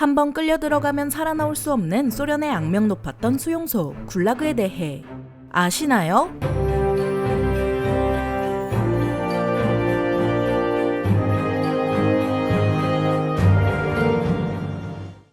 한 번 끌려 들어가면 살아나올 수 없는 소련의 악명 높았던 수용소 굴라그에 대해 아시나요?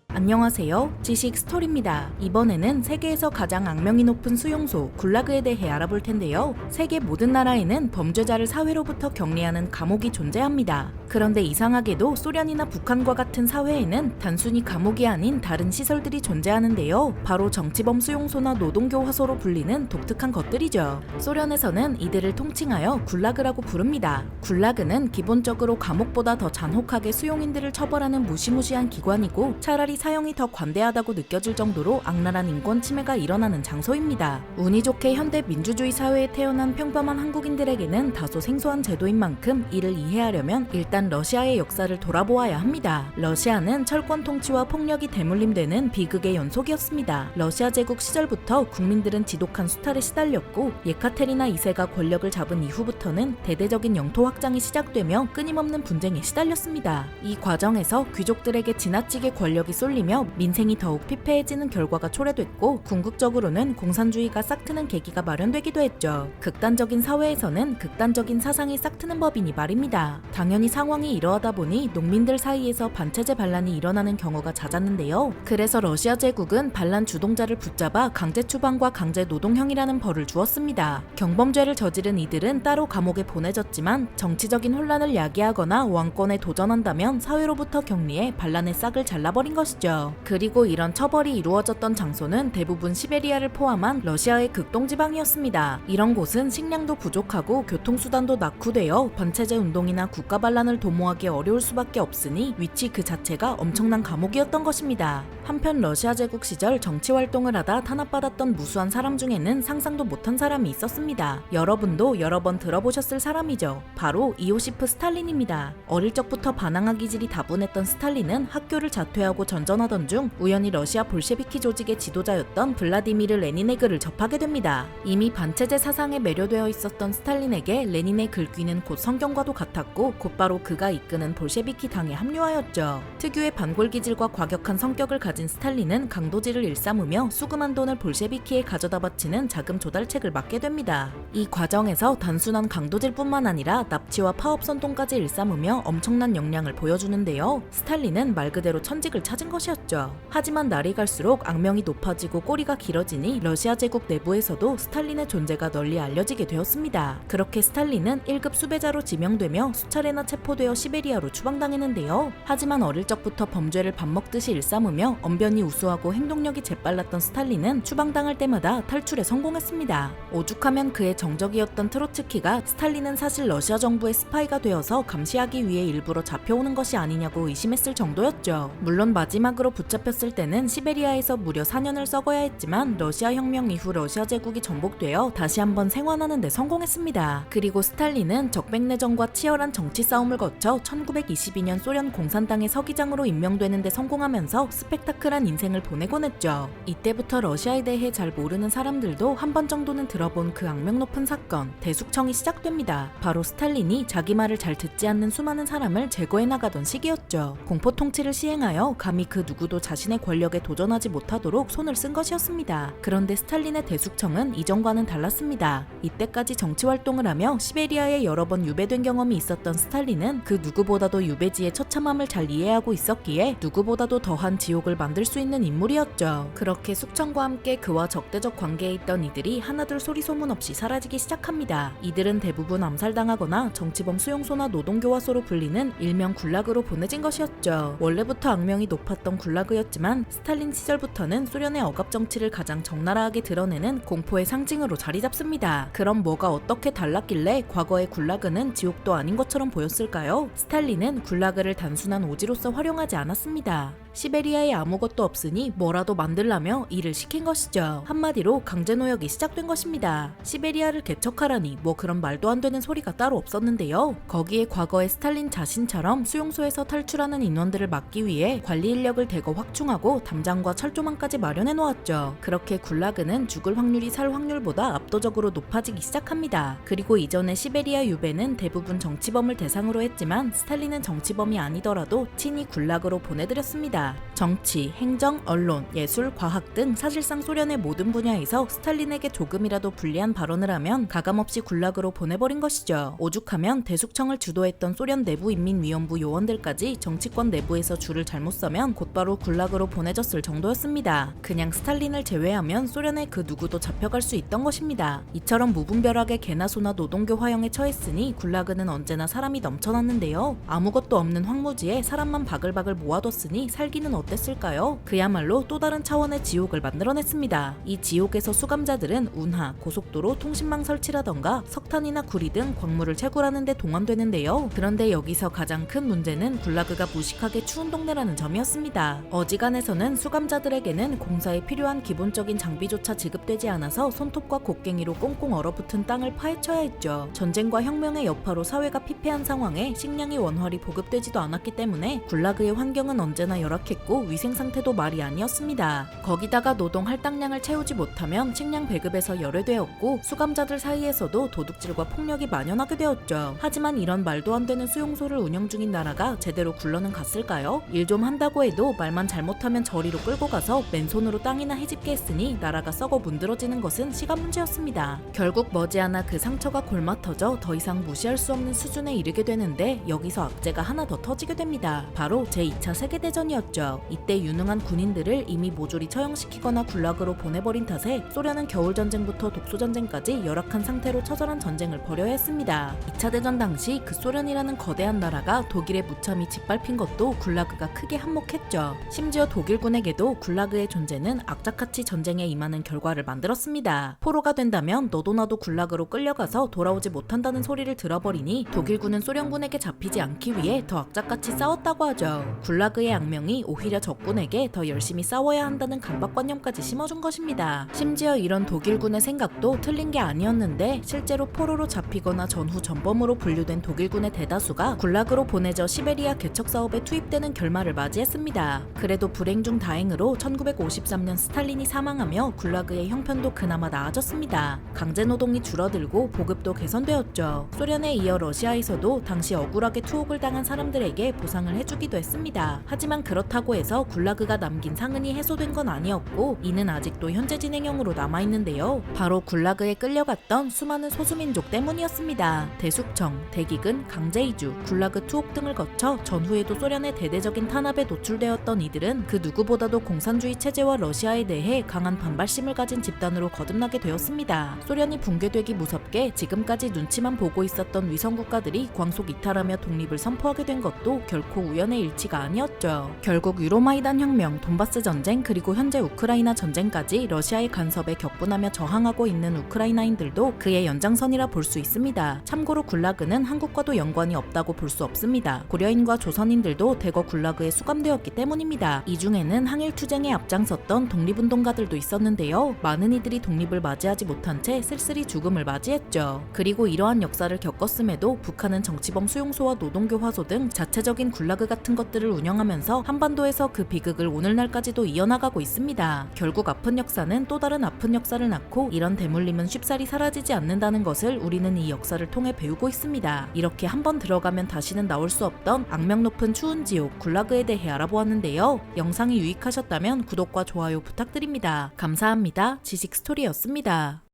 안녕하세요. 지식 스토리입니다. 이번에는 세계에서 가장 악명이 높은 수용소 굴라그에 대해 알아볼 텐데요. 세계 모든 나라에는 범죄자를 사회로부터 격리하는 감옥이 존재합니다. 그런데 이상하게도 소련이나 북한과 같은 사회에는 단순히 감옥이 아닌 다른 시설들이 존재하는데요. 바로 정치범 수용소나 노동교화소로 불리는 독특한 것들이죠. 소련에서는 이들을 통칭하여 굴라그라고 부릅니다. 굴라그는 기본적으로 감옥보다 더 잔혹하게 수용인들을 처벌하는 무시무시한 기관이고 차라리 사형이 더 관대하다고 느껴질 정도로 악랄한 인권 침해가 일어나는 장소입니다. 운이 좋게 현대 민주주의 사회에 태어난 평범한 한국인들에게는 다소 생소한 제도인 만큼 이를 이해하려면 일단 러시아의 역사를 돌아보아야 합니다. 러시아는 철권 통치와 폭력이 대물림되는 비극의 연속이었습니다. 러시아 제국 시절부터 국민들은 지독한 수탈에 시달렸고 예카테리나 2세가 권력을 잡은 이후부터는 대대적인 영토 확장이 시작되며 끊임없는 분쟁에 시달렸습니다. 이 과정에서 귀족들에게 지나치게 권력이 쏠리며 민생이 더욱 피폐해지는 결과가 초래됐고 궁극적으로는 공산주의가 싹트는 계기가 마련되기도 했죠. 극단적인 사회에서는 극단적인 사상이 싹트는 법이니 말입니다. 당연히 상 황이 이러하다 보니 농민들 사이에서 반체제 반란이 일어나는 경우가 잦았는데요. 그래서 러시아 제국은 반란 주동자를 붙잡아 강제 추방과 강제 노동형이라는 벌을 주었습니다. 경범죄를 저지른 이들은 따로 감옥에 보내졌지만 정치적인 혼란을 야기하거나 왕권에 도전한다면 사회로부터 격리해 반란의 싹을 잘라버린 것이죠. 그리고 이런 처벌이 이루어졌던 장소는 대부분 시베리아를 포함한 러시아의 극동 지방이었습니다. 이런 곳은 식량도 부족하고 교통수단도 낙후되어 반체제 운동이나 국가 반란을 도모하기 어려울 수밖에 없으니 위치 그 자체가 엄청난 감옥이었던 것입니다. 한편 러시아 제국 시절 정치 활동을 하다 탄압받았던 무수한 사람 중에는 상상도 못한 사람이 있었습니다. 여러분도 여러 번 들어보셨을 사람이죠. 바로 이오시프 스탈린입니다. 어릴 적부터 반항아 기질이 다분했던 스탈린은 학교를 자퇴하고 전전하던 중 우연히 러시아 볼셰비키 조직의 지도자였던 블라디미르 레니네그를 접하게 됩니다. 이미 반체제 사상에 매료되어 있었던 스탈린에게 레닌의 글귀는 곧 성경과도 같았고 곧바로 그가 이끄는 볼셰비키 당에 합류하였죠. 특유의 반골 기질과 과격한 성격을 가진 스탈린은 강도질을 일삼으며 수금한 돈을 볼셰비키에 가져다 바치는 자금 조달책을 맡게 됩니다. 이 과정에서 단순한 강도질뿐만 아니라 납치와 파업 선동까지 일삼으며 엄청난 역량을 보여주는데요. 스탈린은 말 그대로 천직을 찾은 것이었죠. 하지만 날이 갈수록 악명이 높아지고 꼬리가 길어지니 러시아 제국 내부에서도 스탈린의 존재가 널리 알려지게 되었습니다. 그렇게 스탈린은 1급 수배자로 지명되며 수차례나 체포되어 시베리아로 추방당했는데요. 하지만 어릴 적부터 범죄를 밥 먹듯이 일삼으며 언변이 우수하고 행동력이 재빨랐던 스탈린은 추방당할 때마다 탈출에 성공했습니다. 오죽하면 그의 정적이었던 트로츠키가 스탈린은 사실 러시아 정부의 스파이가 되어서 감시하기 위해 일부러 잡혀오는 것이 아니냐고 의심했을 정도였죠. 물론 마지막으로 붙잡혔을 때는 시베리아에서 무려 4년을 썩어야 했지만 러시아 혁명 이후 러시아 제국이 전복되어 다시 한번 생還하는 데 성공했습니다. 그리고 스탈린은 적백내전과 치열한 정치 싸움을 거쳐 1922년 소련 공산당의 서기장으로 임명되는 데 성공하면서 스펙타클 한 인생을 보내곤 했죠. 이때부터 러시아에 대해 잘 모르는 사람들도 한 번 정도는 들어본 그 악명 높은 사건, 대숙청이 시작됩니다. 바로 스탈린이 자기 말을 잘 듣지 않는 수많은 사람을 제거해 나가던 시기였죠. 공포 통치를 시행하여 감히 그 누구도 자신의 권력에 도전하지 못하도록 손을 쓴 것이었습니다. 그런데 스탈린의 대숙청은 이전과는 달랐습니다. 이때까지 정치 활동을 하며 시베리아에 여러 번 유배된 경험이 있었던 스탈린은 그 누구보다도 유배지의 처참함을 잘 이해하고 있었기에 누구보다도 더한 지옥을 만들 수 있는 인물이었죠. 그렇게 숙청과 함께 그와 적대적 관계에 있던 이들이 하나둘 소리 소문 없이 사라지기 시작합니다. 이들은 대부분 암살당하거나 정치범 수용소나 노동교화소로 불리는 일명 굴락으로 보내진 것이었죠. 원래부터 악명이 높았던 굴라그였지만 스탈린 시절부터는 소련의 억압 정치를 가장 적나라하게 드러내는 공포의 상징으로 자리 잡습니다. 그럼 뭐가 어떻게 달랐길래 과거의 굴라그는 지옥도 아닌 것처럼 보였을까요? 스탈린은 굴라그를 단순한 오지로서 활용하지 않았습니다. 시베리아에 아무것도 없으니 뭐라도 만들라며 일을 시킨 것이죠. 한마디로 강제노역이 시작된 것입니다. 시베리아를 개척하라니 뭐 그런 말도 안 되는 소리가 따로 없었는데요. 거기에 과거의 스탈린 자신처럼 수용소에서 탈출하는 인원들을 막기 위해 관리 인력을 대거 확충하고 담장과 철조망까지 마련해 놓았죠. 그렇게 굴라그는 죽을 확률이 살 확률보다 압도적으로 높아지기 시작합니다. 그리고 이전의 시베리아 유배는 대부분 정치범을 대상으로 했지만 스탈린은 정치범이 아니더라도 친히 굴락으로 보내드렸습니다. 정치, 행정, 언론, 예술, 과학 등 사실상 소련의 모든 분야에서 스탈린에게 조금이라도 불리한 발언을 하면 가감없이 굴락으로 보내버린 것이죠. 오죽하면 대숙청을 주도했던 소련 내부 인민위원부 요원들까지 정치권 내부에서 줄을 잘못 서면 곧바로 굴락으로 보내졌을 정도였습니다. 그냥 스탈린을 제외하면 소련의 그 누구도 잡혀갈 수 있던 것입니다. 이처럼 무분별하게 개나 소나 노동교 화형에 처했으니 굴라그는 언제나 사람이 넘쳐났는데요. 아무것도 없는 황무지에 사람만 바글바글 모아뒀으니 살기 는 어땠을까요? 그야말로 또 다른 차원의 지옥을 만들어냈습니다. 이 지옥에서 수감자들은 운하, 고속도로, 통신망 설치라던가 석탄이나 구리 등 광물을 채굴하는 데 동원되는데요. 그런데 여기서 가장 큰 문제는 굴라그가 무식하게 추운 동네라는 점이었습니다. 어지간해서는 수감자들에게는 공사에 필요한 기본적인 장비조차 지급되지 않아서 손톱과 곡괭이로 꽁꽁 얼어붙은 땅을 파헤쳐야 했죠. 전쟁과 혁명의 여파로 사회가 피폐한 상황에 식량이 원활히 보급되지도 않았기 때문에 굴라그의 환경은 언제나 열악했고 위생 상태도 말이 아니었습니다. 거기다가 노동 할당량을 채우지 못하면 식량 배급에서 열애되었고 수감자들 사이에서도 도둑질과 폭력이 만연하게 되었죠. 하지만 이런 말도 안 되는 수용소를 운영 중인 나라가 제대로 굴러는 갔을까요? 일 좀 한다고 해도 말만 잘못하면 저리로 끌고 가서 맨손으로 땅이나 해집게 했으니 나라가 썩어 문드러지는 것은 시간 문제였습니다. 결국 머지않아 그 상처가 골마 터져 더 이상 무시할 수 없는 수준에 이르게 되는데 여기서 악재가 하나 더 터지게 됩니다. 바로 제2차 세계대전이었죠. 이때 유능한 군인들을 이미 모조리 처형시키거나 굴락으로 보내버린 탓에 소련은 겨울 전쟁부터 독소 전쟁까지 열악한 상태로 처절한 전쟁을 벌여야 했습니다. 2차 대전 당시 그 소련이라는 거대한 나라가 독일의 무참히 짓밟힌 것도 굴라그가 크게 한몫했죠. 심지어 독일군에게도 굴라그의 존재는 악착같이 전쟁에 임하는 결과를 만들었습니다. 포로가 된다면 너도 나도 굴락으로 끌려가서 돌아오지 못한다는 소리를 들어버리니 독일군은 소련군에게 잡히지 않기 위해 더 악착같이 싸웠다고 하죠. 굴라그의 악명이 오히려 적군에게 더 열심히 싸워야 한다는 강박관념까지 심어준 것입니다. 심지어 이런 독일군의 생각도 틀린 게 아니었는데 실제로 포로로 잡히거나 전후 전범으로 분류된 독일군의 대다수가 굴락으로 보내져 시베리아 개척 사업에 투입되는 결말을 맞이했습니다. 그래도 불행 중 다행으로 1953년 스탈린이 사망하며 굴라그의 형편도 그나마 나아졌습니다. 강제 노동이 줄어들고 보급도 개선되었죠. 소련에 이어 러시아에서도 당시 억울하게 투옥을 당한 사람들에게 보상을 해주기도 했습니다. 하지만 그렇다 고 해서 굴라그가 남긴 상흔이 해소된 건 아니었고 이는 아직도 현재 진행형으로 남아있는데요. 바로 굴라그에 끌려갔던 수많은 소수민족 때문이었습니다. 대숙청, 대기근, 강제이주, 굴라그 투옥 등을 거쳐 전후에도 소련의 대대적인 탄압에 노출되었던 이들은 그 누구보다도 공산주의 체제와 러시아에 대해 강한 반발심을 가진 집단으로 거듭나게 되었습니다. 소련이 붕괴되기 무섭게 지금까지 눈치만 보고 있었던 위성 국가들이 광속 이탈하며 독립을 선포하게 된 것도 결코 우연의 일치가 아니었죠. 결국 유로마이단 혁명, 돈바스 전쟁 그리고 현재 우크라이나 전쟁까지 러시아의 간섭에 격분하며 저항하고 있는 우크라이나인들도 그의 연장선이라 볼 수 있습니다. 참고로 굴라그는 한국과도 연관이 없다고 볼 수 없습니다. 고려인과 조선인들도 대거 굴라그에 수감되었기 때문입니다. 이 중에는 항일 투쟁에 앞장섰던 독립운동가들도 있었는데요. 많은 이들이 독립을 맞이하지 못한 채 쓸쓸히 죽음을 맞이했죠. 그리고 이러한 역사를 겪었음에도 북한은 정치범 수용소와 노동교 화소 등 자체적인 굴라그 같은 것들을 운영하면서 한반도에서 그 비극을 오늘날까지도 이어나가고 있습니다. 결국 아픈 역사는 또 다른 아픈 역사를 낳고 이런 대물림은 쉽사리 사라지지 않는다는 것을 우리는 이 역사를 통해 배우고 있습니다. 이렇게 한 번 들어가면 다시는 나올 수 없던 악명 높은 추운 지옥 굴라그에 대해 알아보았는데요. 영상이 유익하셨다면 구독과 좋아요 부탁드립니다. 감사합니다. 지식 스토리였습니다.